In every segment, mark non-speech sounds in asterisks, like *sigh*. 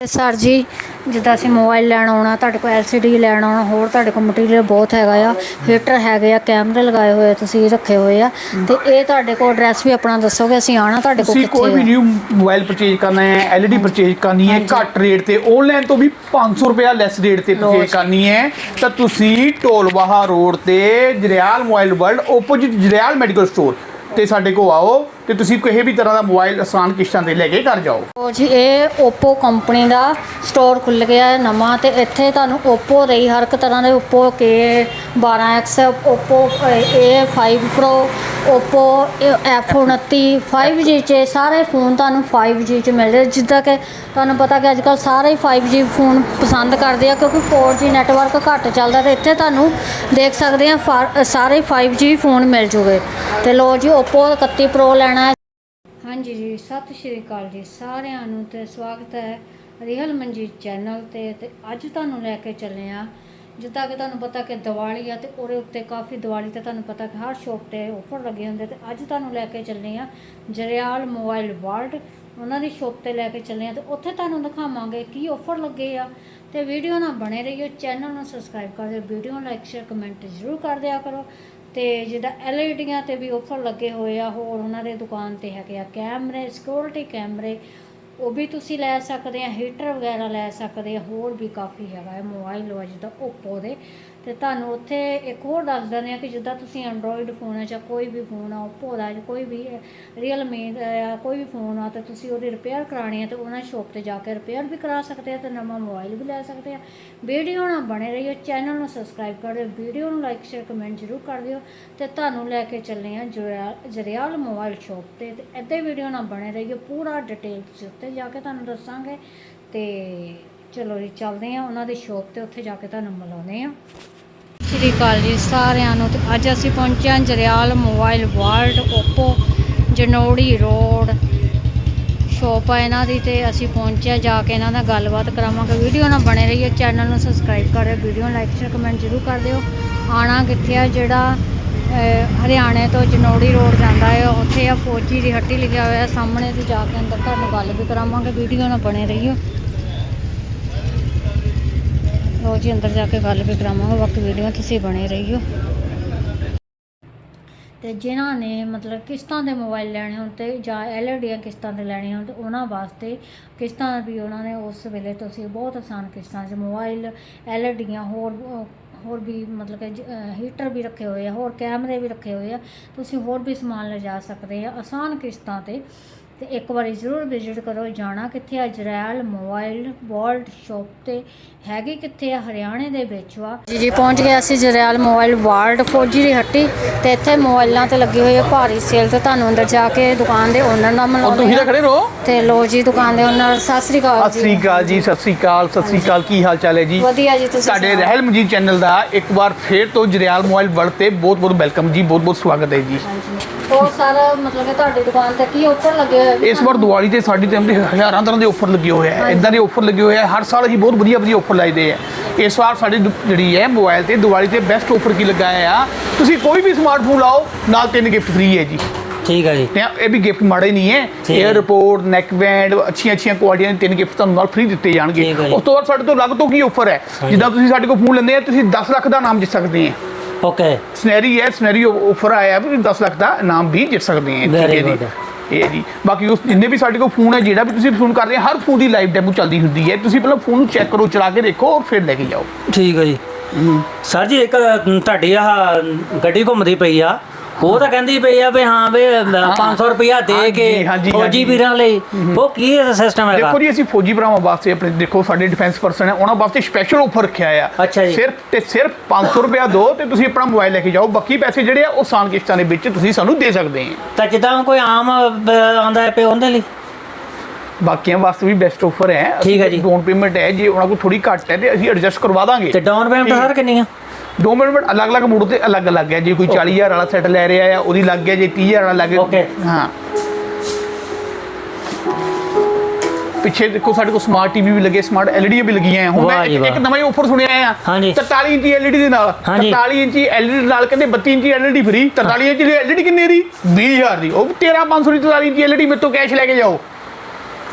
Sir ਜੀ ਜਿੱਦਾਂ ਅਸੀਂ ਮੋਬਾਈਲ ਲੈਣ ਆਉਣਾ ਤੁਹਾਡੇ ਕੋਲ LCD ਲੈਣ ਆਉਣਾ ਹੋਰ ਤੁਹਾਡੇ ਕੋਲ ਮਟੀਰੀਅਲ ਬਹੁਤ ਹੈਗਾ ਆ। ਹੀਟਰ ਹੈਗੇ ਆ ਕੈਮਰੇ ਲਗਾਏ ਹੋਏ ਆ ਤੁਸੀਂ ਰੱਖੇ ਹੋਏ ਆ। ਤੇ ਇਹ ਤੁਹਾਡੇ ਕੋਲ ਐਡਰੈਸ ਵੀ ਆਪਣਾ ਦੱਸੋਗੇ ਅਸੀਂ ਆਣਾ ਤੁਹਾਡੇ ਕੋਲ ਤੁਸੀਂ ਕੋਈ ਵੀ ਕਿੱਥੇ ਆ? ਨਿਊ ਮੋਬਾਈਲ ਪਰਚੇਜ ਕਰਨਾ ਹੈ ਐਲਈਡੀ ਪਰਚੇਜ ਕਰਨੀ ਹੈ ਘੱਟ ਰੇਟ ਤੇ ਆਨਲਾਈਨ ਤੋਂ ਵੀ 500 ਰੁਪਿਆ ਲੈਸ ਰੇਟ ਤੇ ਪਰਚੇਜ। ਕਰਨੀ ਹੈ। ਤਾਂ ਤੁਸੀਂ ਢੋਲਵਾਹਾ ਰੋਡ ਤੇ Jariyal mobile world opposite Jariyal medical store ਤੇ ਸਾਡੇ ਕੋਲ ਆਓ ਤੇ ਤੁਸੀਂ ਕਿਸੇ ਵੀ ਤਰ੍ਹਾਂ ਦਾ ਮੋਬਾਈਲ ਆਸਾਨ ਕਿਸ਼ਤਾਂ ਤੇ ਲੈ ਕੇ ਘਰ ਜਾਓ। ਉਹ ਜੀ, ਇਹ Oppo ਕੰਪਨੀ ਦਾ ਸਟੋਰ ਖੁੱਲ ਗਿਆ ਹੈ ਨਵਾਂ ਤੇ ਇੱਥੇ ਤੁਹਾਨੂੰ Oppo ਦੇ ਹੀ ਹਰ ਇੱਕ ਤਰ੍ਹਾਂ ਦੇ Oppo K12X Oppo A5 Pro Oppo F29 5G ਚ ਸਾਰੇ ਫੋਨ ਤੁਹਾਨੂੰ 5G ਚ ਮਿਲਦੇ ਜਿੱਦਾਂ ਕਿ ਤੁਹਾਨੂੰ ਪਤਾ ਕਿ ਅੱਜ ਕੱਲ ਸਾਰੇ ਹੀ 5G ਫੋਨ ਪਸੰਦ ਕਰਦੇ ਆ, ਕਿਉਂਕਿ 4G ਨੈਟਵਰਕ ਘੱਟ ਚੱਲਦਾ ਤੇ ਇੱਥੇ ਤੁਹਾਨੂੰ ਦੇਖ ਸਕਦੇ ਆ, ਫਾ- ਸਾਰੇ 5G ਫੋਨ ਮਿਲ ਜੂਗੇ। ਤੇ ਲੋ ਜੀ ਓਪੋ 31 Pro ਲੈਣਾ ਹੈ। ਹਾਂਜੀ ਜੀ, ਸਤਿ ਸ਼੍ਰੀ ਅਕਾਲ ਜੀ ਸਾਰਿਆਂ ਨੂੰ ਤੇ ਸਵਾਗਤ ਹੈ ਰੀਅਲ ਮਨਜੀਤ ਚੈਨਲ ਤੇ। ਤੇ ਅੱਜ ਤੁਹਾਨੂੰ ਲੈ ਕੇ ਚੱਲੇ ਆ ਜਿੱਦਾਂ ਕਿ ਤੁਹਾਨੂੰ ਪਤਾ ਕਿ ਦੀਵਾਲੀ ਆ ਤੇ ਉਹਦੇ ਉੱਤੇ ਕਾਫੀ ਦੀਵਾਲੀ ਤੇ ਤੁਹਾਨੂੰ ਪਤਾ ਕਿ ਹਰ ਸ਼ੋਪ ਤੇ ਆਫਰ ਲੱਗੇ ਹੁੰਦੇ ਤੇ ਅੱਜ ਤੁਹਾਨੂੰ ਲੈ ਕੇ ਚੱਲੇ ਆ ਜਰਿਆਲ ਮੋਬਾਈਲ ਵਰਲਡ ਉਹਨਾਂ ਦੀ ਸ਼ੋਪ ਤੇ ਲੈ ਕੇ ਚੱਲੇ ਆ ਤੇ ਉੱਥੇ ਤੁਹਾਨੂੰ ਦਿਖਾਵਾਂਗੇ ਕੀ ਆਫਰ ਲੱਗੇ ਆ ਤੇ ਵੀਡੀਓ ਨਾਲ ਬਣੇ ਰਹੀਓ, ਚੈਨਲ ਨੂੰ ਸਬਸਕ੍ਰਾਈਬ ਕਰ ਦਿਓ, ਵੀਡੀਓ ਨੂੰ ਲਾਈਕ, ਸ਼ੇਅਰ, ਕਮੈਂਟ ਜ਼ਰੂਰ ਕਰ ਦਿਆ ਕਰੋ ਤੇ ਜਿੱਦਾਂ ਐਲਈਡੀਆਂ ਤੇ ਵੀ ਆਫਰ ਲੱਗੇ ਹੋਏ ਆ ਹੋਰ ਉਹਨਾਂ ਦੇ ਦੁਕਾਨ ਤੇ ਹੈਗੇ ਆ ਕੈਮਰੇ ਸਿਕਿਉਰਿਟੀ ਕੈਮਰੇ ਉਹ ਵੀ ਤੁਸੀਂ ਲੈ ਸਕਦੇ ਆ, ਹੀਟਰ ਵਗੈਰਾ ਲੈ ਸਕਦੇ ਆ, ਹੋਰ ਵੀ ਕਾਫੀ ਹੈਗਾ ਹੈ ਮੋਬਾਈਲ ਵਾ ਜਿੱਦਾਂ ਓਪੋ ਦੇ। ਤੇ ਤੁਹਾਨੂੰ ਉੱਥੇ ਇੱਕ ਹੋਰ ਦੱਸ ਦਿੰਦੇ ਆ ਕਿ ਜਿੱਦਾਂ ਤੁਸੀਂ ਐਂਡਰੋਇਡ ਫੋਨ ਆ ਜਾਂ ਕੋਈ ਵੀ ਫੋਨ ਆ ਓਪੋ ਦਾ ਜਾਂ ਕੋਈ ਵੀ ਰੀਅਲਮੀ ਦਾ ਜਾਂ ਕੋਈ ਵੀ ਫੋਨ ਆ, ਤੇ ਤੁਸੀਂ ਉਹਦੀ ਰਿਪੇਅਰ ਕਰਾਣੀ ਆ ਤੇ ਉਹਨਾਂ ਸ਼ੋਪ ਤੇ ਜਾ ਕੇ ਰਿਪੇਅਰ ਵੀ ਕਰਾ ਸਕਦੇ ਆ ਤੇ ਨਵਾਂ ਮੋਬਾਈਲ ਵੀ ਲੈ ਸਕਦੇ ਆ। ਵੀਡੀਓ ਨਾਲ ਬਣੇ ਰਹੀਓ ਚੈਨਲ ਨੂੰ ਸਬਸਕ੍ਰਾਈਬ ਕਰ ਦਿਓ, ਵੀਡੀਓ ਨੂੰ ਲਾਈਕ ਸ਼ੇਅਰ ਕਮੈਂਟ ਜ਼ਰੂਰ ਕਰ ਦਿਓ ਤੇ ਤੁਹਾਨੂੰ ਲੈ ਕੇ ਚੱਲੇ ਆ ਜਰਿਆਲ- ਜਰਿਆਲ ਮੋਬਾਈਲ ਸ਼ੋਪ ਤੇ। ਤੇ ਇੱਦਾਂ ਵੀਡੀਓ ਨਾਲ ਬਣੇ ਰਹੀਓ, ਪੂਰਾ ਡਿਟੇਲ ਤੁਸੀਂ ਉੱਤੇ ਜਾ ਕੇ ਤੁਹਾਨੂੰ ਦੱਸਾਂਗੇ ਤੇ ਚਲੋ ਜੀ, ਚੱਲਦੇ ਆ ਉਹਨਾਂ ਦੀ ਸ਼ੋਪ ਤੇ, ਉੱਥੇ ਜਾ ਕੇ ਤੁਹਾਨੂੰ ਮਿਲਾਉਂਦੇ ਆ ਸ੍ਰੀ ਅਕਾਲ ਜੀ ਸਾਰਿਆਂ ਨੂੰ, ਤੇ ਅੱਜ ਅਸੀਂ ਪਹੁੰਚੇ ਹਾਂ Jariyal mobile world Oppo Janauri road shop ਆ ਇਹਨਾਂ ਦੀ, ਤੇ ਅਸੀਂ ਪਹੁੰਚਿਆ ਜਾ ਕੇ ਇਹਨਾਂ ਨਾਲ ਗੱਲਬਾਤ ਕਰਾਵਾਂਗੇ। ਵੀਡੀਓ ਨਾਲ ਬਣੇ ਰਹੀਓ ਚੈਨਲ ਨੂੰ ਸਬਸਕ੍ਰਾਈਬ ਕਰਿਓ ਵੀਡੀਓ ਨੂੰ ਲਾਈਕ ਸ਼ੇਅਰ ਕਮੈਂਟ ਜ਼ਰੂਰ ਕਰ ਦਿਓ। ਆਣਾ ਕਿੱਥੇ ਆ ਜਿਹੜਾ ਹਰਿਆਣੇ ਤੋਂ ਜਨੋੜੀ ਰੋਡ ਜਾਂਦਾ ਹੈ, ਉੱਥੇ ਆ ਫੌਜੀ ਦੀ ਹੱਟੀ ਲਿਖਿਆ ਹੋਇਆ ਸਾਹਮਣੇ, ਤੇ ਜਾ ਕੇ ਅੰਦਰ ਤੁਹਾਨੂੰ ਗੱਲ ਵੀ ਕਰਾਵਾਂਗੇ, ਵੀਡੀਓ ਨਾਲ ਬਣੇ ਰਹੀਓ। ਲੋ ਜੀ ਅੰਦਰ ਜਾ ਕੇ ਗੱਲ ਵੀ ਕਰਾਵਾਂਗੇ ਬਾਕੀ ਵੀਡੀਓ ਤੁਸੀਂ ਬਣੇ ਰਹੀਓ। ਤੇ ਜਿਨ੍ਹਾਂ ਨੇ ਮਤਲਬ ਕਿਸ਼ਤਾਂ ਦੇ ਮੋਬਾਈਲ ਲੈਣੇ ਹੋਣ ਤੇ ਜਾਂ ਐਲਈਡੀਆਂ ਕਿਸ਼ਤਾਂ ਦੇ ਲੈਣੇ ਹੋਣ ਤੇ ਉਹਨਾਂ ਵਾਸਤੇ ਕਿਸ਼ਤਾਂ ਵੀ ਉਹਨਾਂ ਨੇ ਉਸ ਵੇਲੇ ਤੁਸੀਂ ਬਹੁਤ ਆਸਾਨ ਕਿਸ਼ਤਾਂ 'ਚ ਮੋਬਾਈਲ ਐਲਈਡੀਆਂ ਹੋਰ ਅਹ, ਹੋਰ ਵੀ ਮਤਲਬ ਕਿ ਹੀਟਰ ਵੀ ਰੱਖੇ ਹੋਏ ਆ ਹੋਰ ਕੈਮਰੇ ਵੀ ਰੱਖੇ ਹੋਏ ਆ ਤੁਸੀਂ ਹੋਰ ਵੀ ਸਮਾਨ ਲਿਜਾ ਸਕਦੇ ਆ ਆਸਾਨ ਕਿਸ਼ਤਾਂ ਤੇ। ਤੇ ਇੱਕ ਵਾਰੀ ਜ਼ਰੂਰ ਵਿਜ਼ਿਟ ਕਰੋ ਜਾਣਾ ਕਿੱਥੇ ਆ? ਜਰੈਲ ਮੋਬਾਈਲ ਵਰਲਡ ਸ਼ਾਪ ਤੇ ਹੈਗੀ ਕਿੱਥੇ ਆ? ਹਰਿਆਣੇ ਦੇ ਵਿੱਚ ਵਾ। ਜੀ ਜੀ ਪਹੁੰਚ ਗਏ ਅਸੀਂ ਜਰੈਲ ਮੋਬਾਈਲ ਵਰਲਡ ਫੌਜੀ ਦੀ ਹੱਟੀ ਤੇ ਇੱਥੇ ਮੋਬਾਈਲਾਂ ਤੇ ਲੱਗੀ ਹੋਈ ਹੈ ਭਾਰੀ ਸੇਲ ਤੇ ਤੁਹਾਨੂੰ ਅੰਦਰ ਜਾ ਕੇ ਦੁਕਾਨ ਦੇ ਓਨਰ ਨਾਲ ਮਿਲਾਉਂਦੇ ਤੁਸੀਂ ਤਾਂ ਖੜੇ ਰਹੋ। ਤੇ ਲੋ ਜੀ ਦੁਕਾਨ ਦੇ ਓਨਰ ਸਤਿ ਸ੍ਰੀ ਅਕਾਲ ਸਤਿ ਸ੍ਰੀ ਜੀ ਅਕਾਲ ਜੀ ਸਤਿ ਸ੍ਰੀ ਅਕਾਲ ਸਤਿ ਸ੍ਰੀ ਅਕਾਲ ਕੀ ਹਾਲ ਚਾਲ ਹੈ ਜੀ? ਵਧੀਆ ਜੀ ਤੁਸੀਂ ਸਾਡੇ? ਰਹਿਲ ਮਜੀਦ ਚੈਨਲ ਦਾ ਇੱਕ ਵਾਰ ਫੇਰ ਤੋਂ ਜਰਿਆਲ ਮੋਬਾਈਲ ਵਰਲਡ ਤੇ ਬਹੁਤ ਬਹੁਤ ਵੈਲਕਮ ਜੀ ਬਹੁਤ ਬਹੁਤ ਸਵਾਗਤ ਹੈ ਜੀ। ਹੋਰ ਸਾਰਾ ਮਤਲਬ ਕਿ ਤੁਹਾਡੀ ਦੁਕਾਨ ਤੇ ਕੀ ਉੱਪਰ ਲੱਗੇ ਹੋਏ ਆ? ਇਸ ਵਾਰ ਦੀਵਾਲੀ ਤੇ ਸਾਡੀ ਟਾਈਮ ਤੇ ਹਜ਼ਾਰਾਂ ਤਰ੍ਹਾਂ ਦੇ ਆਫਰ ਲੱਗੇ ਹੋਏ ਆ। ਇਦਾਂ ਦੇ ਆਫਰ ਲੱਗੇ ਹੋਏ ਆ। ਹਰ ਸਾਲ ਅਸੀਂ ਬਹੁਤ ਵਧੀਆ ਵਧੀਆ ਆਫਰ ਲਾਈਦੇ ਆ। ਇਸ ਵਾਰ ਸਾਡੀ ਦੁ- ਜਿਹੜੀ ਹੈ ਮੋਬਾਈਲ ਤੇ ਦੀਵਾਲੀ ਤੇ ਬੈਸਟ ਆਫਰ ਕੀ ਲਗਾਇਆ ਆ? ਤੁਸੀਂ ਕੋਈ ਵੀ ਸਮਾਰਟਫੋਨ ਲਾਓ ਨਾਲ ਤਿੰਨ ਗਿਫਟ ਫ੍ਰੀ ਹੈ ਜੀ। ਠੀਕ ਹੈ ਜੀ। ਤੇ ਇਹ ਵੀ ਗਿਫਟ ਮਾੜੇ ਨਹੀਂ ਹੈ। ਠੀਕ ਹੈ। 에ਅਰ ਰਿਪੋਰਟ ਨੈਕ ਬੈਂਡ ਅੱਛੀਆਂ ਅੱਛੀਆਂ ਕੁਆਲਿਟੀਆਂ ਦੇ ਤਿੰਨ ਗਿਫਟ ਤੁਹਾਨੂੰ ਨਾਲ ਫ੍ਰੀ ਦਿੱਤੇ ਜਾਣਗੇ। ਠੀਕ ਹੈ ਜੀ। ਉਸ ਤੋਂ ਬਾਅਦ ਸਾਡੇ ਤੋਂ ਅਲੱਗ ਤੋਂ ਕੀ ਆਫਰ ਹੈ? ਹਾਂਜੀ। ਜਿੱਦਾਂ ਤੁਸੀਂ ਸਾਡੇ ਕੋਲ ਫੋਨ ਲੈਂਦੇ ਆ ਤੁਸੀਂ 10 ਲੱਖ ਦਾ ਨਾਮ ਜਿੱਤ ਸਕਦੇ ਆ। ਓਕੇ ਸਨੈਰੀ ਹੈ ਸਨੈਰੀ ਆਫਰ ਆਇਆ ਵੀ 10 ਲੱਖ ਦਾ ਇਨਾਮ ਵੀ ਜਿੱਤ ਸਕਦੇ ਆ Very ਠੀਕ ਹੈ. ਜੀ ਇਹ ਜੀ। ਬਾਕੀ ਉਸ ਜਿੰਨੇ ਵੀ ਸਾਡੇ ਕੋਲ ਫੋਨ ਹੈ ਜਿਹੜਾ ਵੀ ਤੁਸੀਂ ਫੋਨ ਕਰ ਰਹੇ ਹੋ ਹਰ ਫੋਨ ਦੀ ਲਾਈਵ ਡੈਮੋ ਚੱਲਦੀ ਹੁੰਦੀ ਹੈ। ਤੁਸੀਂ ਪਹਿਲਾਂ ਫੋਨ ਨੂੰ ਚੈੱਕ ਕਰੋ ਚਲਾ ਕੇ ਦੇਖੋ ਔਰ ਫਿਰ ਲੈ ਕੇ ਜਾਓ। ਠੀਕ ਹੈ ਜੀ। ਸਰ ਜੀ ਇੱਕ ਤੁਹਾਡੀ ਆਹ ਗੱਡੀ ਘੁੰਮਦੀ ਪਈ ਆ। ਉਹ ਤਾਂ ਕਹਿੰਦੀ ਪਈ ਆ ਵੀ ਹਾਂ ਵੀ 500 ਰੁਪਇਆ ਦੇ ਕੇ ਹਾਂਜੀ, ਫੌਜੀ ਹਾਂਜੀ। ਵੀਰਾਂ ਲਈ। ਉਹ ਕੀ ਸਿਸਟਮ ਹੈਗਾ? ਦੇਖੋ ਜੀ ਅਸੀਂ ਫੌਜੀ ਭਰਾਵਾਂ ਵਾਸਤੇ ਆਪਣੇ ਦੇਖੋ ਸਾਡੇ ਡਿਫੈਂਸ ਪਰਸਨ ਹੈ ਉਹਨਾਂ ਵਾਸਤੇ ਸਪੈਸ਼ਲ ਆਫਰ ਰੱਖਿਆ ਆ। ਅੱਛਾ ਜੀ। ਸਿਰਫ ਤੇ ਸਿਰਫ 500 ਰੁਪਇਆ ਦਿਓ ਤੇ ਤੁਸੀਂ ਆਪਣਾ ਮੋਬਾਈਲ ਲੈ ਕੇ ਜਾਓ। ਬਾਕੀ ਪੈਸੇ ਜਿਹੜੇ ਆ ਉਹ ਆਸਾਨ ਕਿਸ਼ਤਾਂ ਦੇ ਵਿੱਚ ਤੁਸੀਂ ਸਾਨੂੰ ਦੇ ਸਕਦੇ ਆ। ਤਾਂ ਜਿੱਦਾਂ ਕੋਈ ਆਮ ਆਂਦਾ ਹੈ ਪੇ ਉਹਦੇ ਲਈ? ਬਾਕੀਆਂ ਵਾਸਤੇ ਵੀ ਬੈਸਟ ਆਫਰ ਹੈ। ਠੀਕ ਹੈ ਜੀ। ਡਾਊਨ ਪੇਮੈਂਟ ਹੈ ਜੇ ਉਹਨਾਂ ਕੋਲ ਥੋੜੀ ਘੱਟ ਹੈ ਤੇ ਅਸੀਂ ਐਡਜਸਟ ਕਰਵਾ ਦਾਂਗੇ। ਤੇ ਡਾਊਨ ਪੇਮੈਂਟ ਸਰ ਕਿੰਨੀ ਆ ਦੋ ਮਿੰਟ ਅਲੱਗ-ਅਲੱਗ ਮੋਡ ਤੇ ਅਲੱਗ-ਅਲੱਗ ਹੈ। ਜੇ ਕੋਈ 40000 ਵਾਲਾ ਸੈੱਟ ਲੈ ਰਿਹਾ ਆ ਉਹਦੀ ਲੱਗ ਗਿਆ ਜੇ 30000 ਵਾਲਾ ਲੱਗ Okay. ਹਾਂ। ਪਿੱਛੇ ਦੇਖੋ ਸਾਡੇ ਕੋਲ ਸਮਾਰਟ ਟੀਵੀ ਵੀ ਲੱਗੇ ਸਮਾਰਟ ਐਲਈਡੀ ਵੀ ਲੱਗੀਆਂ ਆ ਹੁਣ ਮੈਂ ਵਾਹ ਜੀ ਇੱਕ। ਨਵਾਂ ਹੀ ਆਫਰ ਸੁਣਿਆ ਆ ਹਾਂਜੀ। 43 ਇੰਚੀ ਐਲਈਡੀ ਦੇ ਨਾਲ ਹਾਂਜੀ। 43 ਇੰਚੀ ਐਲਈਡੀ ਨਾਲ ਕਹਿੰਦੇ 32 ਇੰਚੀ ਐਲਈਡੀ ਫ੍ਰੀ 43 ਇੰਚੀ ਦੀ ਐਲਈਡੀ ਕਿੰਨੇ ਦੀ? 20000 ਦੀ। ਉਹ 13500 ਦੀ 43 ਇੰਚੀ ਐਲਈਡੀ ਮੇਰੇ ਤੋਂ ਕੈਸ਼ ਲੈ ਕੇ ਜਾਓ।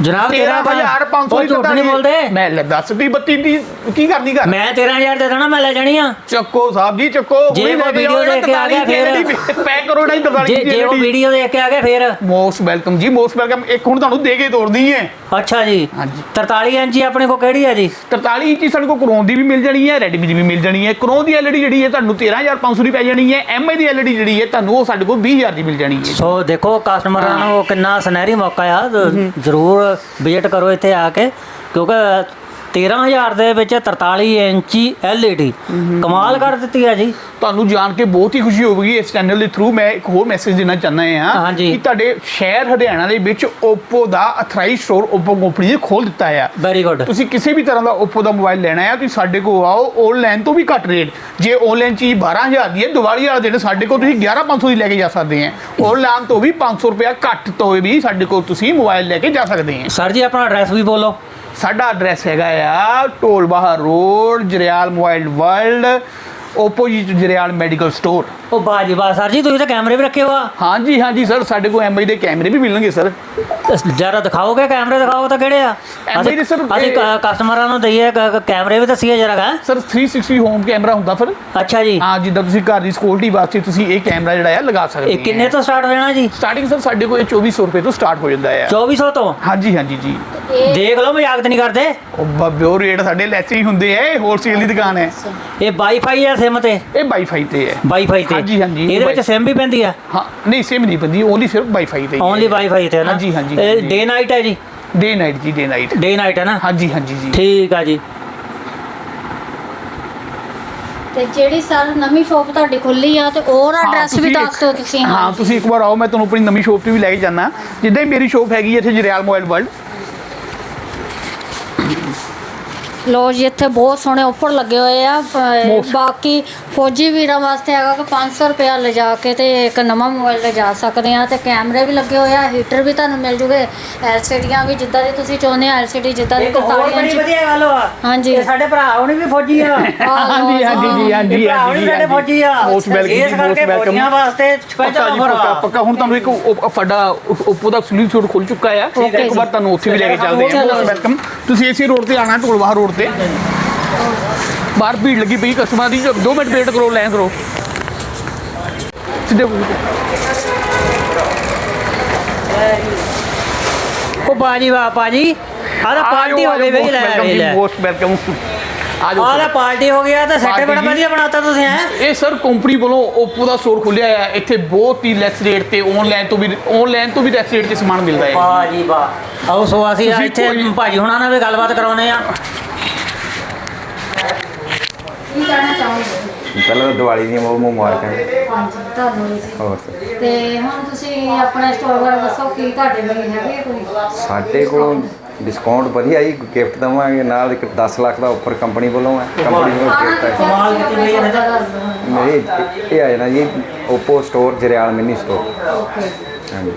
ਜਨਾਬ, ਤੇਰਾ 13500 ਉਹ ਝੂਠ ਨਹੀਂ ਬੋਲਦੇ। ਮੈਂ ਲੈ ਦੱਸ ਤੀ ਬੱਤੀ ਦੀ ਕੀ ਕਰਨੀ ਕਰ ਮੈਂ 13000 ਦੇ ਦੇਣਾ ਮੈਂ ਲੈ ਜਾਣੀ ਆ। ਚੱਕੋ ਸਾਹਿਬ ਜੀ ਚੱਕੋ। ਜੇ ਉਹ ਵੀਡੀਓ ਦੇਖ ਕੇ ਆ ਗਿਆ ਫਿਰ। ਪੈਕ ਕਰੋ ਨਹੀਂ ਤਾਂ ਜੇ ਉਹ ਵੀਡੀਓ ਦੇਖ ਕੇ ਆ ਗਏ ਫੇਰ। Most welcome ji most welcome ਇੱਕ ਹੁਣ ਤੁਹਾਨੂੰ ਦੇ ਕੇ ਤੋਰਦੀ ਹੈ। ਅੱਛਾ ਜੀ। ਹਾਂਜੀ। 43 ਇੰਚੀ ਆਪਣੇ ਕੋ ਕਿਹੜੀ ਆ ਜੀ? 43 ਇੰਚੀ ਸਾਡੇ ਕੋਲ ਕਰੋਨ ਦੀ ਵੀ ਮਿਲ ਜਾਣੀ ਹੈ ਰੈਡਮੀ ਦੀ ਵੀ ਮਿਲ ਜਾਣੀ ਹੈ। ਕਰੋਨ ਦੀ ਐਲਈਡੀ ਜਿਹੜੀ ਹੈ ਤੁਹਾਨੂੰ 13500 ਦੀ ਪੈ ਜਾਣੀ ਹੈ। ਐਮਆਈ ਦੀ ਐਲਈਡੀ ਜਿਹੜੀ ਹੈ ਤੁਹਾਨੂੰ ਉਹ ਸਾਡੇ ਕੋਲ 20000 ਦੀ ਮਿਲ ਜਾਣੀ ਹੈ ਸੋ ਦੇਖੋ ਕਸਟਮਰਾਂ ਨੂੰ ਕਿੰਨਾ ਸੁਨਹਿਰੀ ਮੌਕਾ ਆ। ਜ਼ਰੂਰ ਵਿਜ਼ਿਟ ਕਰੋ ਇੱਥੇ ਆ ਕੇ ਕਿਉਂਕਿ 13000 ਦੇ ਵਿੱਚ 43 ਇੰਚੀ LED ਕਮਾਲ ਕਰ ਦਿੱਤੀ ਆ ਜੀ। ਤੁਹਾਨੂੰ ਜਾਣ ਕੇ ਬਹੁਤ ਹੀ ਖੁਸ਼ੀ ਹੋਵੇਗੀ ਇਸ ਚੈਨਲ ਦੇ ਥਰੂ ਮੈਂ ਇੱਕ ਹੋਰ ਮੈਸੇਜ ਦੇਣਾ ਚਾਹੁੰਦਾ ਹਾਂ ਹਾਂਜੀ। ਕਿ ਤੁਹਾਡੇ ਸ਼ਹਿਰ ਹਰਿਆਣਾ ਦੇ ਵਿੱਚ Oppo ਦਾ ਅਥਰਾਈਜ਼ ਸਟੋਰ Oppo ਕੰਪਨੀ ਨੇ ਖੋਲ ਦਿੱਤਾ ਹੈ ਵੈਰੀ ਗੁੱਡ ਤੁਸੀਂ ਕਿਸੇ ਵੀ ਤਰ੍ਹਾਂ ਦਾ Oppo ਦਾ ਮੋਬਾਈਲ ਲੈਣਾ ਹੈ ਤੁਸੀਂ ਸਾਡੇ ਕੋਲ ਆਓ ਆਨਲਾਈਨ ਤੋਂ ਵੀ ਘੱਟ ਰੇਟ ਜੇ ਆਨਲਾਈਨ ਚੀਜ਼ 12000 ਦੀ ਹੈ ਦੀਵਾਲੀ ਵਾਲੇ ਦਿਨ ਸਾਡੇ ਕੋਲ ਤੁਸੀਂ 11500 ਦੀ ਲੈ ਕੇ ਜਾ ਸਕਦੇ ਹੋ ਆਨਲਾਈਨ ਤੋਂ ਵੀ 500 ਰੁਪਇਆ ਘੱਟ ਤੋਂ ਵੀ ਸਾਡੇ ਕੋਲ ਤੁਸੀਂ ਮੋਬਾਈਲ ਲੈ ਕੇ ਜਾ ਸਕਦੇ ਹੋ ਸਰ ਜੀ ਆਪਣਾ ਐਡਰੈਸ ਵੀ ਬੋਲੋ। ਸਾਡਾ ਐਡਰੈਸ ਹੈਗਾ ਆ Dholbah road Jariyal mobile world opposite Jariyal medical store ਉਹ ਬਾਜੀ ਬਾ ਸਰ ਜੀ ਤੁਸੀਂ ਤਾਂ ਕੈਮਰੇ ਵੀ ਰੱਖੇ ਹੋ ਆ ਹਾਂਜੀ ਹਾਂਜੀ ਸਰ ਸਾਡੇ ਕੋਲ ਐਮਆਈ ਦੇ ਕੈਮਰੇ ਵੀ ਮਿਲਣਗੇ ਸਰ। ਜਰਾ ਦਿਖਾਓਗੇ ਕੈਮਰੇ ਦਿਖਾਓ ਤਾਂ ਕਿਹੜੇ ਆ? ਐਵੇਂ ਦੇ ਸਰ ਅਸੀਂ ਕ- ਕਸਟਮਰਾਂ ਨੂੰ ਦਈਏ ਕ- ਕ- ਕੈਮਰੇ ਵੀ ਦੱਸੀਏ ਜਰਾ ਗਾ ਸਰ 360 ਹੋਮ ਕੈਮਰਾ ਹੁੰਦਾ ਫਿਰ ਅੱਛਾ ਜੀ। ਹਾਂ ਜਿੱਦਾਂ ਤੁਸੀਂ ਘਰ ਦੀ ਸਿਕਿਉਰਿਟੀ ਵਾਸਤੇ ਤੁਸੀਂ ਇਹ ਕੈਮਰਾ ਜਿਹੜਾ ਆ ਲਗਾ ਸਕਦੇ ਇਹ ਕਿੰਨੇ ਤੋਂ ਸਟਾਰਟ ਜਾਣਾ ਜੀ? ਸਟਾਰਟਿੰਗ ਸਰ ਸਾਡੇ ਕੋਲ ਇਹ 2400 ਰੁਪਏ ਤੋਂ ਸਟਾਰਟ ਹੋ ਜਾਂਦਾ ਹੈ 2400 ਤੋਂ? ਹਾਂਜੀ ਹਾਂਜੀ ਜੀ। ਦੇਖ ਲਓ ਮਜ਼ਾਕ ਤਾਂ ਨਹੀਂ ਕਰਦੇ। ਉਹ ਬੱਬਿਓ ਰੇਟ ਸਾਡੇ ਲੈਸੇ ਹੀ ਹੁੰਦੇ ਆ ਇਹ ਹੋਲਸੇਲ ਦੀ ਦੁਕਾਨ ਹੈ। ਇਹ ਵਾਈਫਾਈ ਆ ਸਿਮ ਤੇ? ਇਹ ਵਾਈਫਾਈ ਤੇ ਹੈ। ਵਾਈਫਾਈ ਤੇ? ਹਾਂਜੀ, ਹਾਂਜੀ, ਇਹਦੇ ਵਿੱਚ ਸਿਮ ਵੀ ਪੈਂਦੀ ਆ? ਹਾਂ ਨਹੀਂ ਸਿਮ ਨਹੀਂ ਬੰਦੀ ਓਨਲੀ ਸਿਰਫ ਵਾਈਫਾਈ ਤੇ ਓਨਲੀ ਵਾਈਫਾਈ ਤੇ ਹੈ ਨਾ? ਹਾਂਜੀ, ਹਾਂਜੀ। ਡੇ ਨਾਈਟ ਹੈ ਜੀ? ਡੇ ਨਾਈਟ ਜੀ ਡੇ ਨਾਈਟ ਡੇ ਨਾਈਟ ਹੈ ਨਾ? ਹਾਂਜੀ ਹਾਂਜੀ ਜੀ। ਠੀਕ ਆ ਜੀ। ਤੇ ਜਿਹੜੀ ਸਰ ਨਵੀਂ ਸ਼ੋਪ ਤੁਹਾਡੀ ਖੁੱਲੀ ਆ ਤੇ ਹੋਰ ਹਾਂ, ਐਡਰੈਸ ਵੀ ਤੁਸੀਂ ਦੱਸ ਇੱਕ- ਦਿਓ ਤੁਸੀਂ ਹਾਂ ਤੁਸੀਂ ਇੱਕ ਵਾਰ ਆਓ ਮੈਂ ਤੁਹਾਨੂੰ ਆਪਣੀ ਨਵੀਂ ਸ਼ੋਪ ਤੇ ਵੀ ਲੈ ਕੇ ਜਾਣਾ ਜਿੱਦਾਂ ਹੀ ਮੇਰੀ ਸ਼ੋਪ ਹੈਗੀ ਇੱਥੇ ਜਰਿਆਲ ਮੋਬਾਈਲ ਵਰਲਡ ਲੋ ਜੀ ਇੱਥੇ ਬਹੁਤ ਸੋਹਣੇ ਆਫਰ ਲੱਗੇ ਹੋਏ ਆ ਬਾਕੀ ਫੌਜੀ ਵੀਰਾਂ ਵਾਸਤੇ ਹੈਗਾ ਕਿ 500 ਰੁਪਇਆ ਲਿਜਾ ਕੇ ਤੇ ਇੱਕ ਨਵਾਂ ਮੋਬਾਈਲ ਲਿਜਾ ਸਕਦੇ ਆ ਤੇ ਕੈਮਰੇ ਵੀ ਲੱਗੇ ਹੋਏ ਆ ਹੀਟਰ ਵੀ ਤੁਹਾਨੂੰ ਮਿਲ ਜੂਗੇ ਐਲਸੀਡੀਆਂ ਵੀ ਜਿੱਦਾਂ ਦੀ ਤੁਸੀਂ ਚਾਹੁੰਦੇ ਆ ਐਲਸੀਡੀ ਜਿੱਦਾਂ ਦੀ ਇੱਕ ਹੋਰ 43 ਬੜੀ ਇੰਚ ਵਧੀਆ ਗੱਲ ਆ। ਹਾਂਜੀ। ਇਹ ਸਾਡੇ ਭਰਾ ਉਹਨੇ ਵੀ ਫੌਜੀ ਆ। ਹਾਂਜੀ ਹਾਂਜੀ ਜੀ ਹਾਂਜੀ ਇਹ ਭਰਾ ਉਹਨੇ ਸਾਡੇ ਫੌਜੀ ਆ। ਮੋਸਟ ਵੈਲਕਮ ਇਸ ਕਰਕੇ ਫੌਜੀਆਂ ਵਾਸਤੇ ਪੱਕਾ ਜੀ ਪੱਕਾ ਪੱਕਾ। ਹੁਣ ਤੁਹਾਨੂੰ ਇੱਕ ਉਹ- ਸਾਡਾ ਓਪੋ ਦਾ ਸਲੂਸ਼ਨ ਸਟੋਰ ਖੁੱਲ ਚੁੱਕਾ ਹੈ ਹੈ ਇੱਕ ਵਾਰ। ਤੁਹਾਨੂੰ ਉੱਥੇ ਵੀ ਲੈ ਕੇ ਚੱਲਦੇ ਹਾਂ ਚਲੋ। ਮੋਸਟ ਵੈਲਕਮ ਤੁਸੀਂ ਇਸੇ ਰੋਡ ਤੇ ਆਣਾ ਢੋਲਵਾਹ ਰੋਡ ਤੇ ਬਾਹਰ ਭੀੜ ਲੱਗੀ ਪਈ ਕਸਟਮਰ ਦੀ 2 ਮਿੰਟ ਵੇਟ ਕਰੋ ਲਾਈਨ ਕਰੋ। ਸਿੱਧੇ ਉਹ ਬਾਜੀ ਵਾਹ ਬਾਜੀ ਆਹ ਪਾਰਟੀ ਹੋ ਗਈ ਵੇਖ ਲੈ ਲੈ ਮੋਸਟ ਵੈਲਕਮ ਆ ਆਹ ਪਾਰਟੀ ਹੋ ਗਿਆ ਤਾਂ ਸੈੱਟ ਬੜਾ ਜੀ। ਵਧੀਆ ਬਣਾਤਾ ਤੁਸੀਂ ਹੈ। ਇਹ ਸਰ ਕੰਪਨੀ ਵੱਲੋਂ Oppo ਦਾ ਸਟੋਰ ਖੁੱਲਿਆ ਹੈ। ਇੱਥੇ ਬਹੁਤ ਹੀ ਲੈਸ ਰੇਟ ਤੇ ਆਨਲਾਈਨ ਤੋਂ ਵੀ ਆਨਲਾਈਨ ਤੋਂ ਵੀ ਲੈਸ ਰੇਟ ਤੇ ਸਮਾਨ ਮਿਲਦਾ ਹੈ। ਬਾਜੀ ਵਾਹ। ਆਓ ਸੋ ਅਸੀਂ ਇੱਥੇ ਭਾਜੀ ਹੁਣਾਂ ਨਾਲ ਵੀ ਗੱਲਬਾਤ ਕਰਾਉਨੇ ਆ ਕੀ ਕਹਿਣਾ ਚਾਹੋਗੇ? ਪਹਿਲਾਂ ਤਾਂ ਦੀਵਾਲੀ ਦੀਆਂ ਬਹੁਤ ਮੁਬਾਰਕਾਂ ਹਾਂਜੀ ਤੁਹਾਨੂੰ ਵੀ। ਹੋਰ? ਸਰ ਤੇ ਹੁਣ ਤੁਸੀਂ ਆਪਣੇ ਸਟੋਰ ਬਾਰੇ ਦੱਸੋ ਕੀ ਤੁਹਾਡੇ ਲਈ ਹੈਗੇ ਕੋਈ? ਸਾਡੇ ਕੋਲ ਡਿਸਕਾਊਂਟ ਵਧੀਆ ਜੀ ਗਿਫਟ ਦਵਾਂਗੇ ਨਾਲ ਇੱਕ 10 ਲੱਖ ਦਾ ਉੱਪਰ ਕੰਪਨੀ ਵੱਲੋਂ ਹੈ। ਕੰਪਨੀ ਵੱਲੋਂ ਗਿਫਟ ਹੈ। ਕਮਾਲ ਕੀਤੀ। ਮੇਰੀ ਇਹ ਆ ਜਾਣਾ ਜੀ Oppo store Jariyal mini store okay. ਹਾਂਜੀ।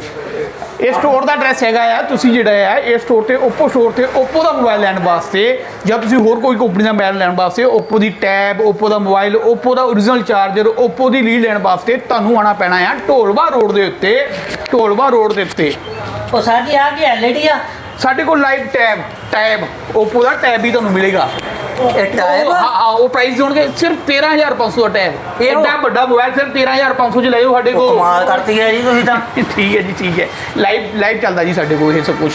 ਇਹ ਸਟੋਰ ਦਾ ਐਡਰੈਸ ਹੈਗਾ ਆ ਤੁਸੀਂ ਜਿਹੜਾ ਹੈ ਇਹ ਸਟੋਰ ਤੇ Oppo ਸਟੋਰ ਤੇ Oppo ਦਾ ਮੋਬਾਈਲ ਲੈਣ ਵਾਸਤੇ ਜਾਂ ਤੁਸੀਂ ਹੋਰ ਕੋਈ ਕੰਪਨੀ ਦਾ ਮੋਬਾਈਲ ਲੈਣ ਵਾਸਤੇ Oppo ਦੀ ਟੈਬ Oppo ਦਾ ਮੋਬਾਈਲ Oppo ਦਾ origignal ਚਾਰਜਰ Oppo ਦੀ ਲੀਡ ਲੈਣ ਵਾਸਤੇ ਤੁਹਾਨੂੰ ਆਣਾ ਪੈਣਾ ਆ ਢੋਲਵਾ ਰੋਡ ਦੇ ਉੱਤੇ ਢੋਲਵਾ ਰੋਡ ਦੇ ਉੱਤੇ। ਉਹ ਜੀ ਆ ਕੀ ਐਲਈਡੀ ਆ। ਸਾਡੇ ਕੋਲ ਲਾਈਵ ਟੈਬ ਟੈਬ Oppo ਦਾ ਟੈਬ ਵੀ ਤੁਹਾਨੂੰ ਮਿਲੇਗਾ। ਇਹ ਟਾਈਪ ਉਹ- ਹਾਂ ਹਾਂ, ਉਹ ਪ੍ਰਾਈਸ ਹੋਣਗੇ ਸਿਰਫ 13500 ਦਾ ਟੈਬ ਇਹ ਉਹ- ਐਡਾ ਵੱਡਾ ਮੋਬਾਈਲ ਸਿਰਫ 13500 ਚ ਲੈ ਜਾਓ ਸਾਡੇ ਕੋਲ। ਕਮਾਲ ਕਰਤੀ ਹੈ ਜੀ ਤੁਸੀਂ ਤਾਂ। *laughs* ਠੀਕ ਹੈ ਜੀ ਠੀਕ ਹੈ। ਲਾਈਵ ਲਾਈਵ ਚੱਲਦਾ ਜੀ ਸਾਡੇ ਕੋਲ ਇਹ ਸਭ ਕੁਝ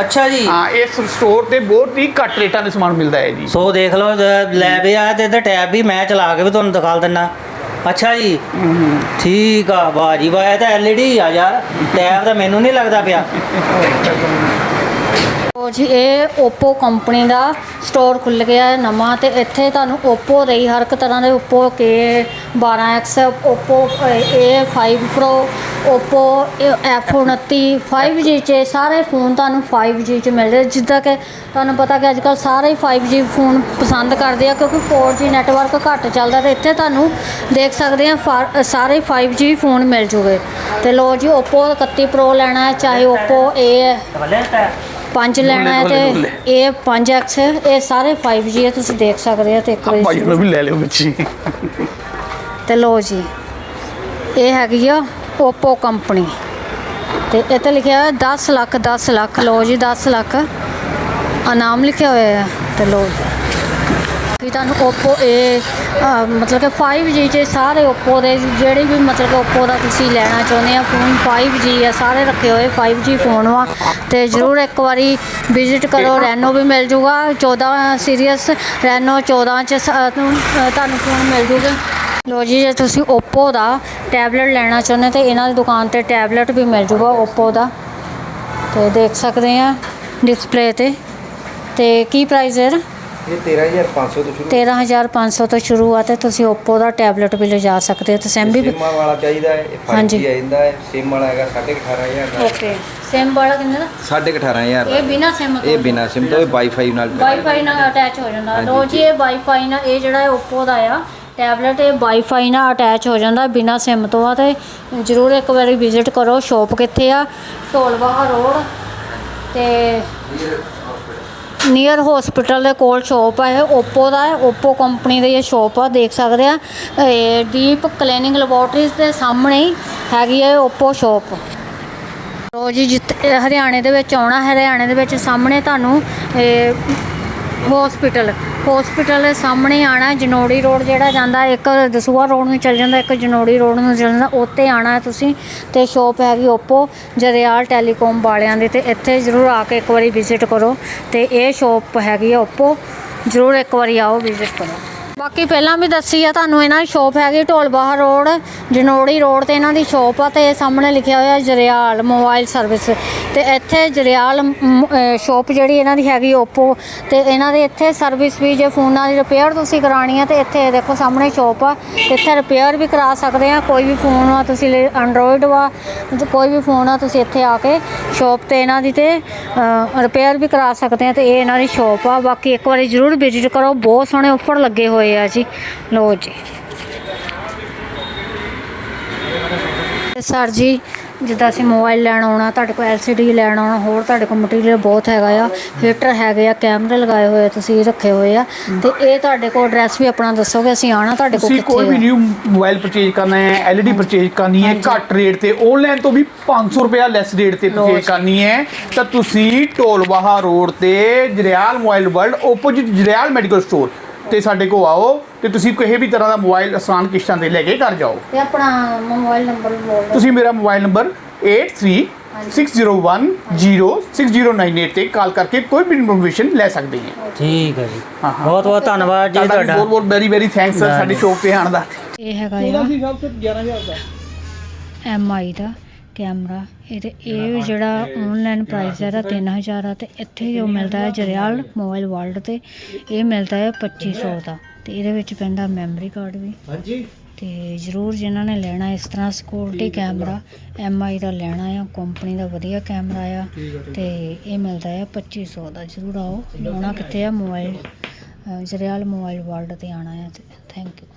ਅੱਛਾ ਜੀ। ਹਾਂ ਇਸ ਸਟੋਰ ਤੇ ਬਹੁਤ ਹੀ ਘੱਟ ਰੇਟਾਂ ਦੇ ਸਮਾਨ ਮਿਲਦਾ ਹੈ ਜੀ। ਸੋ ਦੇਖ ਲਓ ਜ- ਲੈ ਵੀ ਆ ਤੇ ਇਹਦਾ ਟੈਬ ਵੀ ਮੈਂ ਚਲਾ ਕੇ ਵੀ ਤੁਹਾਨੂੰ ਦਿਖਾ ਦਿੰਦਾ ਅੱਛਾ ਜੀ। ਠੀਕ ਆ ਵਾਹ ਜੀ ਵਾਹ ਇਹ ਤਾਂ ਐਲਈਡੀ ਆ ਯਾਰ। ਟੈਬ ਤਾਂ ਮੈਨੂੰ ਨਹੀਂ ਲੱਗਦਾ ਪਿਆ। *laughs* ਉਹ ਜੀ, ਇਹ Oppo ਕੰਪਨੀ ਦਾ ਸਟੋਰ ਖੁੱਲ ਗਿਆ ਹੈ ਨਵਾਂ ਤੇ ਇੱਥੇ ਤੁਹਾਨੂੰ Oppo ਦੇ ਹੀ ਹਰ ਇੱਕ ਤਰ੍ਹਾਂ ਦੇ Oppo K12X Oppo A5 Pro, Oppo F29 5G ਚ ਸਾਰੇ ਫੋਨ ਤੁਹਾਨੂੰ 5G ਚ ਮਿਲਦੇ ਜਿੱਦਾਂ ਕਿ ਤੁਹਾਨੂੰ ਪਤਾ ਕਿ ਅੱਜਕੱਲ ਸਾਰੇ ਹੀ 5G ਫੋਨ ਪਸੰਦ ਕਰਦੇ ਆ, ਕਿਉਂਕਿ 4G ਨੈਟਵਰਕ ਘੱਟ ਚੱਲਦਾ ਤੇ ਇੱਥੇ ਤੁਹਾਨੂੰ ਦੇਖ ਸਕਦੇ ਆ, ਫਾ- ਸਾਰੇ 5G ਫੋਨ ਮਿਲ ਜੂਗੇ। ਤੇ ਲੋ ਜੀ, Oppo 31 Pro ਲੈਣਾ ਹੈ, ਚਾਹੇ Oppo A ਭਲੇ ਪੰਜ ਲੈਣਾ ਹੈ ਤੇ। ਇਹ 5x ਇਹ ਸਾਰੇ 5G ਹੈ ਤੁਸੀਂ ਦੇਖ ਸਕਦੇ ਆ ਤੇ ਇੱਕ ਭਾਈ ਵਾਰੀ ਨੂੰ ਵੀ ਲੈ ਲਿਓ ਬੱਚੀ ਤੇ ਲੋ ਜੀ ਇਹ ਹੈਗੀ ਆ Oppo ਕੰਪਨੀ ਤੇ ਇੱਥੇ ਲਿਖਿਆ ਹੋਇਆ 10 ਲੱਖ 10 ਲੱਖ ਲੋ ਜੀ 10 ਲੱਖ। ਇਨਾਮ ਲਿਖਿਆ ਹੋਇਆ ਹੈ ਤੇ ਲੋ ਕਿ ਤੁਹਾਨੂੰ Oppo A ਅ, ਮਤਲਬ ਕਿ 5G ਚ ਸਾਰੇ Oppo ਦੇ ਜਿਹੜੇ ਵੀ ਮਤਲਬ ਕਿ Oppo ਦਾ ਤੁਸੀਂ ਲੈਣਾ ਚਾਹੁੰਦੇ ਆ ਫੋਨ 5G ਆ ਸਾਰੇ ਰੱਖੇ ਹੋਏ 5G ਫੋਨ ਵਾ ਤੇ ਜ਼ਰੂਰ ਇੱਕ ਵਾਰੀ ਵਿਜ਼ਿਟ ਕਰੋ ਰੈਨੋ ਵੀ ਮਿਲ ਜੂਗਾ 14 ਸੀਰੀਅਸ ਰੈਨੋ 14 ਚ ਸ- ਅ, ਤੁਹਾਨੂੰ ਅ, ਤੁਹਾਨੂੰ ਫੋਨ ਮਿਲ ਜੂਗਾ। ਲੋ ਜੀ ਜੇ ਤੁਸੀਂ Oppo ਦਾ ਟੈਬਲੇਟ ਲੈਣਾ ਚਾਹੁੰਦੇ ਤੇ ਇਹਨਾਂ ਦੀ ਦੁਕਾਨ ਤੇ ਟੈਬਲੇਟ ਵੀ ਮਿਲ ਜੂਗਾ Oppo ਦਾ। ਤੇ ਦੇਖ ਸਕਦੇ ਆ ਡਿਸਪਲੇ ਤੇ। ਤੇ ਕੀ ਪ੍ਰਾਈਸ ਹੈ ਇਹਦਾ? ਇਹ 13500 ਤੋਂ ਸ਼ੁਰੂ 13500 ਤੋਂ ਸ਼ੁਰੂ ਆ ਤੇ ਤੁਸੀਂ Oppo ਦਾ ਟੈਬਲੇਟ ਵੀ ਲਿਜਾ ਸਕਦੇ ਹੋ ਤੇ ਸਿਮ ਵੀ ਸਿਮ ਵਾਲਾ ਚਾਹੀਦਾ ਹੈ ਇਹ 5G ਹਾਂਜੀ। ਆ ਜਾਂਦਾ ਹੈ ਸਿਮ ਵਾਲਾ ਹੈਗਾ 18500 ਦਾ। ਓਕੇ ਸਿਮ ਵਾਲਾ ਕਿੰਨੇ ਦਾ? 18500 ਇਹ ਬਿਨਾ ਸਿਮ ਤੋਂ? ਇਹ ਬਿਨਾ ਸਿਮ ਤੋਂ ਇਹ ਵਾਈਫਾਈ ਨਾਲ ਵਾਈਫਾਈ ਨਾਲ ਅਟੈਚ ਹੋ ਜਾਂਦਾ। ਹਾਂਜੀ, ਲੋ ਜੀ ਇਹ ਵਾਈਫਾਈ ਨਾਲ ਇਹ ਜਿਹੜਾ ਹੈ Oppo ਦਾ ਆ ਟੈਬਲੇਟ ਇਹ ਵਾਈਫਾਈ ਨਾਲ ਅਟੈਚ ਹੋ ਜਾਂਦਾ ਬਿਨਾ ਸਿਮ ਤੋਂ ਆ ਤੇ ਜਰੂਰ ਇੱਕ ਵਾਰੀ ਵਿਜ਼ਿਟ ਕਰੋ ਸ਼ੋਪ ਕਿੱਥੇ ਆ? ਢੋਲਵਾਹਾ ਰੋਡ ਤੇ ਨੀਅਰ ਹਸਪੀਟਲ ਦੇ ਕੋਲ ਸ਼ੋਪ ਹੈ ਇਹ Oppo ਦਾ ਹੈ, Oppo ਕੰਪਨੀ ਦੀ ਇਹ ਸ਼ੋਪ ਆ, ਦੇਖ ਸਕਦੇ ਆ। ਇਹ ਦੀਪ ਕਲੀਨਿੰਗ ਲੈਬੋਰਟਰੀਜ਼ ਦੇ ਸਾਹਮਣੇ ਹੀ ਹੈਗੀ ਹੈ ਓਪੋ ਸ਼ੋਪ ਲੋ ਜੀ, ਜਿੱਥੇ ਹਰਿਆਣੇ ਦੇ ਵਿੱਚ ਆਉਣਾ, ਹਰਿਆਣੇ ਦੇ ਵਿੱਚ ਸਾਹਮਣੇ ਤੁਹਾਨੂੰ ਹਸਪੀਟਲ ਹਸਪੀਟਲ ਸਾਹਮਣੇ ਆਣਾ, ਜਨੋੜੀ ਰੋਡ ਜਿਹੜਾ ਜਾਂਦਾ, ਇੱਕ ਦਸੂਆ ਰੋਡ ਨੂੰ ਚੱਲ ਜਾਂਦਾ, ਇੱਕ ਜਨੋੜੀ ਰੋਡ ਨੂੰ ਚੱਲ ਜਾਂਦਾ ਉੱਤੇ ਆਣਾ ਤੁਸੀਂ ਤੇ ਸ਼ੋਪ ਹੈਗੀ ਓਪੋ ਜਰਿਆਲ ਟੈਲੀਕਾਮ ਵਾਲਿਆਂ ਦੀ ਤੇ ਇੱਥੇ ਜ਼ਰੂਰ ਆ ਕੇ ਇੱਕ ਵਾਰੀ ਵਿਜ਼ਿਟ ਕਰੋ ਤੇ ਇਹ ਸ਼ੋਪ ਹੈਗੀ ਹੈ Oppo, ਜ਼ਰੂਰ ਇੱਕ ਵਾਰੀ ਆਓ ਵਿਜ਼ਿਟ ਕਰੋ। ਬਾਕੀ ਪਹਿਲਾਂ ਵੀ ਦੱਸੀ ਆ, ਤੁਹਾਨੂੰ ਇਹਨਾਂ ਦੀ ਸ਼ੋਪ ਹੈਗੀ ਢੋਲਬਾਹਾ ਰੋਡ, ਜਨੋੜੀ ਰੋਡ ਤੇ ਇਹਨਾਂ ਦੀ ਸ਼ੋਪ ਆ ਤੇ ਸਾਹਮਣੇ ਲਿਖਿਆ ਹੋਇਆ ਜਰਿਆਲ ਮੋਬਾਈਲ ਸਰਵਿਸ ਤੇ ਇੱਥੇ ਜਰਿਆਲ ਸ਼ੋਪ ਜਿਹੜੀ ਇਹਨਾਂ ਦੀ ਹੈਗੀ Oppo ਤੇ ਇਹਨਾਂ ਦੇ ਇੱਥੇ ਸਰਵਿਸ ਵੀ ਜੇ ਫੋਨਾਂ ਦੀ ਰਿਪੇਅਰ ਤੁਸੀਂ ਕਰਾਣੀ ਆ ਤੇ ਇੱਥੇ ਦੇਖੋ ਸਾਹਮਣੇ ਸ਼ੋਪ ਆ, ਇੱਥੇ ਰਿਪੇਅਰ ਵੀ ਕਰਾ ਸਕਦੇ ਆ, ਕੋਈ ਵੀ ਫੋਨ ਆ ਤੁਸੀਂ ਐਂਡਰੋਇਡ ਵਾ, ਕੋਈ ਵੀ ਫੋਨ ਆ ਤੁਸੀਂ ਇੱਥੇ ਆ ਕੇ ਸ਼ੋਪ ਤੇ ਇਹਨਾਂ ਦੀ ਤੇ ਰਿਪੇਅਰ ਵੀ ਕਰਾ ਸਕਦੇ ਆ ਤੇ ਇਹ ਇਹਨਾਂ ਦੀ ਸ਼ੋਪ ਆ, ਬਾਕੀ ਇੱਕ ਵਾਰੀ ਜ਼ਰੂਰ ਵਿਜ਼ਿਟ ਕਰੋ, ਬਹੁਤ ਸੋਹਣੇ ਆਫਰ ਲੱਗੇ ਹੋਏ ਆ ਜੀ ਲੋ ਜੀ। ਸਰ ਜੀ ਜਿੱਦਾਂ ਅਸੀਂ ਮੋਬਾਈਲ ਲੈਣ ਆਉਣਾ ਤੁਹਾਡੇ ਕੋਲ LCD ਲੈਣ ਆਉਣਾ ਹੋਰ ਤੁਹਾਡੇ ਕੋਲ ਮਟੀਰੀਅਲ ਬਹੁਤ ਹੈਗਾ ਆ। ਹੀਟਰ ਹੈਗੇ ਆ ਕੈਮਰੇ ਲਗਾਏ ਹੋਏ ਆ ਤੁਸੀਂ ਰੱਖੇ ਹੋਏ ਆ। ਤੇ ਇਹ ਤੁਹਾਡੇ ਕੋਲ ਐਡਰੈਸ ਵੀ ਆਪਣਾ ਦੱਸੋਗੇ ਅਸੀਂ ਆਣਾ ਤੁਹਾਡੇ ਕੋਲ ਤੁਸੀਂ ਕੋਈ ਵੀ ਕਿੱਥੇ ਨਿਊ ਮੋਬਾਈਲ ਪਰਚੇਜ ਕਰਨਾ ਹੈ ਐਲਈਡੀ ਪਰਚੇਜ ਕਰਨੀ ਹੈ ਘੱਟ ਰੇਟ ਤੇ ਆਨਲਾਈਨ ਤੋਂ ਵੀ 500 ਰੁਪਿਆ ਲੈਸ ਰੇਟ ਤੇ ਪਰਚੇਜ। ਕਰਨੀ ਹੈ। ਤਾਂ ਤੁਸੀਂ ਢੋਲਵਾਹਾ ਰੋਡ ਤੇ Jariyal mobile world opposite Jariyal medical store ਤੇ ਸਾਡੇ ਕੋਲ ਆਓ ਤੇ ਤੁਸੀਂ ਕਿਸੇ ਵੀ ਤਰ੍ਹਾਂ ਦਾ ਮੋਬਾਈਲ ਆਸਾਨ ਕਿਸ਼ਤਾਂ ਤੇ ਲੈ ਕੇ ਘਰ ਜਾਓ। ਤੇ ਆਪਣਾ ਮੋਬਾਈਲ ਨੰਬਰ ਬੋਲ ਦਿਓ। ਤੁਸੀਂ ਮੇਰਾ ਮੋਬਾਈਲ ਨੰਬਰ 8360106098 ਤੇ ਕਾਲ ਕਰਕੇ ਕੋਈ ਵੀ ਇਨਫੋਰਮੇਸ਼ਨ ਲੈ ਸਕਦੇ ਹੋ ਠੀਕ ਹੈ ਜੀ। ਹਾਂ, ਹਾਂ। ਬਹੁਤ ਬਹੁਤ ਧੰਨਵਾਦ ਜੀ ਤੁਹਾਡਾ ਤੁਹਾਡਾ। ਬਹੁਤ ਬਹੁਤ ਵੈਰੀ ਵੈਰੀ ਥੈਂਕਸ ਸਰ ਸਾਡੀ ਸ਼ੋਪ ਤੇ ਆਉਣ ਦਾ। ਇਹ ਹੈਗਾ ਆ। MI ਦਾ। ਕੈਮਰਾ ਇਹਦੇ ਇਹ ਜਿਹੜਾ ਆਨਲਾਈਨ ਪ੍ਰਾਈਸ ਹੈ ਇਹਦਾ 3000 ਆ ਤੇ ਇੱਥੇ ਜੋ ਮਿਲਦਾ ਹੈ ਜਰਿਆਲ ਮੋਬਾਈਲ ਵਰਲਡ ਤੇ ਇਹ ਮਿਲਦਾ ਹੈ 2500 ਦਾ ਤੇ ਇਹਦੇ ਵਿੱਚ ਪੈਂਦਾ ਮੈਮਰੀ ਕਾਰਡ ਵੀ। ਹਾਂਜੀ। ਤੇ ਜ਼ਰੂਰ ਜਿਨ੍ਹਾਂ ਨੇ ਲੈਣਾ ਇਸ ਤਰ੍ਹਾਂ ਸਿਕਿਉਰਿਟੀ ਕੈਮਰਾ MI ਦਾ ਲੈਣਾ ਆ ਕੰਪਨੀ ਦਾ ਵਧੀਆ ਕੈਮਰਾ ਆ ਤੇ ਇਹ ਮਿਲਦਾ ਹੈ 2500 ਦਾ ਜ਼ਰੂਰ ਆਓ। ਆਉਣਾ ਕਿੱਥੇ ਆ ਮੋਬਾਈਲ ਜਰਿਆਲ ਮੋਬਾਈਲ ਵਰਲਡ ਤੇ ਆਣਾ ਹੈ ਥੈਂਕ ਯੂ